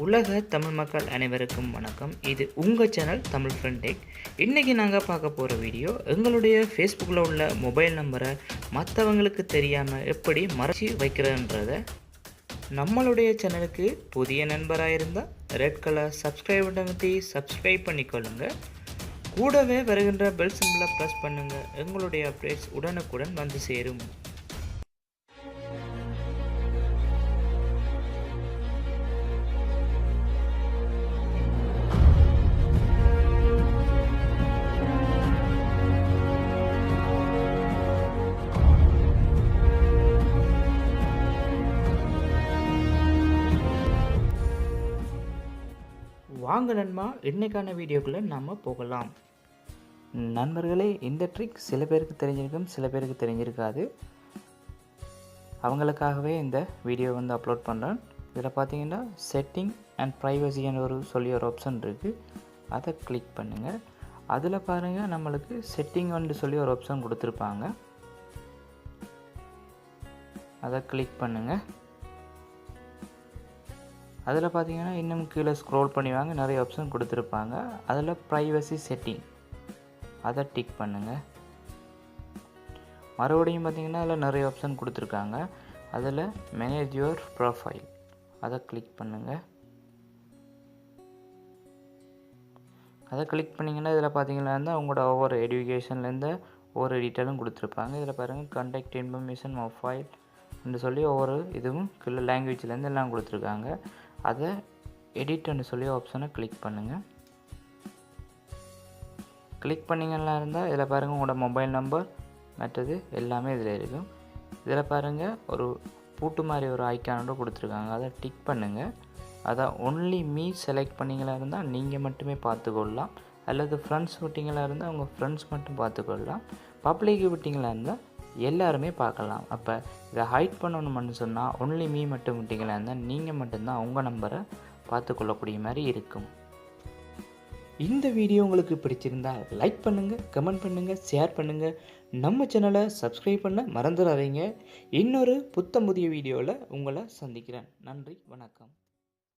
உலக தமிழ் மக்கள் அனைவருக்கும் வணக்கம். இது உங்கள் சேனல் தமிழ் ஃப்ரெண்டேக் இன்றைக்கி நாங்கள் பார்க்க போகிற வீடியோ எங்களுடைய ஃபேஸ்புக்கில் உள்ள மொபைல் நம்பரை மற்றவங்களுக்கு தெரியாமல் எப்படி மறைச்சி வைக்கிறதுன்றத நம்மளுடைய சேனலுக்கு புதிய நண்பராக இருந்தால் ரெட் கலர் சப்ஸ்கிரைப் பட்டமத்தி சப்ஸ்கிரைப் பண்ணிக்கொள்ளுங்க. கூடவே வருகின்ற பெல் சிம்பிளை ப்ரெஸ் பண்ணுங்கள் எங்களுடைய அப்டேட்ஸ் உடனுக்குடன் வந்து சேரும். வாங்க நண்பா இன்றைக்கான வீடியோக்குள்ளே நாம் போகலாம். நண்பர்களே இந்த ட்ரிக் சில பேருக்கு தெரிஞ்சிருக்கும் சில பேருக்கு தெரிஞ்சிருக்காது. அவங்களுக்காகவே இந்த வீடியோ வந்து அப்லோட் பண்ணுறேன் இதில் பார்த்தீங்கன்னா செட்டிங் அண்ட் ப்ரைவசின்னு ஒரு சொல்லி ஒரு ஆப்ஷன் இருக்குது அதை கிளிக் பண்ணுங்கள் அதில் பாருங்கள் நம்மளுக்கு செட்டிங் வந்து சொல்லி ஒரு ஆப்ஷன் கொடுத்துருப்பாங்க. அதை கிளிக் பண்ணுங்கள் அதில் பார்த்தீங்கன்னா இன்னும் கீழே ஸ்க்ரோல் பண்ணி வாங்க. நிறைய ஆப்ஷன் கொடுத்துருப்பாங்க. அதில் ப்ரைவசி செட்டிங் அதை டிக் பண்ணுங்கள் மறுபடியும் பார்த்தீங்கன்னா அதில் நிறைய ஆப்ஷன் கொடுத்துருக்காங்க. அதில் மேனேஜ் யுவர் ப்ரொஃபைல் அதை கிளிக் பண்ணுங்கள் அதை கிளிக் பண்ணிங்கன்னா இதில் பார்த்தீங்கன்னா உங்களோட ஒவ்வொரு எஜுகேஷன்லேருந்து ஒவ்வொரு டீட்டெயிலும் கொடுத்துருப்பாங்க. இதில் பாருங்கள் கண்டக்ட் இன்ஃபர்மேஷன் மொபைல் என்று சொல்லி ஒவ்வொரு இதுவும் கீழே லாங்குவேஜ்லேருந்து எல்லாம் கொடுத்துருக்காங்க. அதை எடிட்னு சொல்லி ஆப்ஷனை கிளிக் பண்ணுங்கள் கிளிக் பண்ணிங்கன்னா இருந்தால் இதில் பாருங்கள் உங்களோட மொபைல் நம்பர் மற்றது எல்லாமே இதில் இருக்கும். இதில் பாருங்கள் ஒரு பூட்டு மாதிரி ஒரு ஐக்கானோட கொடுத்துருக்காங்க. அதை டிக் பண்ணுங்கள் அதை ஒன்லி மீ செலக்ட் பண்ணிங்களா இருந்தால் நீங்கள் மட்டுமே பார்த்துக்கொள்ளலாம். அல்லது ஃப்ரெண்ட்ஸ் விட்டிங்களா இருந்தால் உங்கள் ஃப்ரெண்ட்ஸ் மட்டும் பார்த்துக்கொள்ளலாம். பப்ளிக் விட்டிங்களா இருந்தால் எல்லாருமே பார்க்கலாம். அப்போ இதை ஹைட் பண்ணணும்னு சொன்னால் ஒன்லி மீ மட்டும் விட்டிங்களா இருந்தால் நீங்கள் மட்டும்தான் உங்கள் நம்பரை பார்த்துக்கொள்ளக்கூடிய மாதிரி இருக்கும். இந்த வீடியோ உங்களுக்கு பிடிச்சிருந்தா லைக் பண்ணுங்கள் கமெண்ட் பண்ணுங்கள் ஷேர் பண்ணுங்கள் நம்ம சேனலை சப்ஸ்கிரைப் பண்ண மறந்துடாதீங்க. இன்னொரு புத்தம் புதிய வீடியோவில் உங்களை சந்திக்கிறேன். நன்றி வணக்கம்.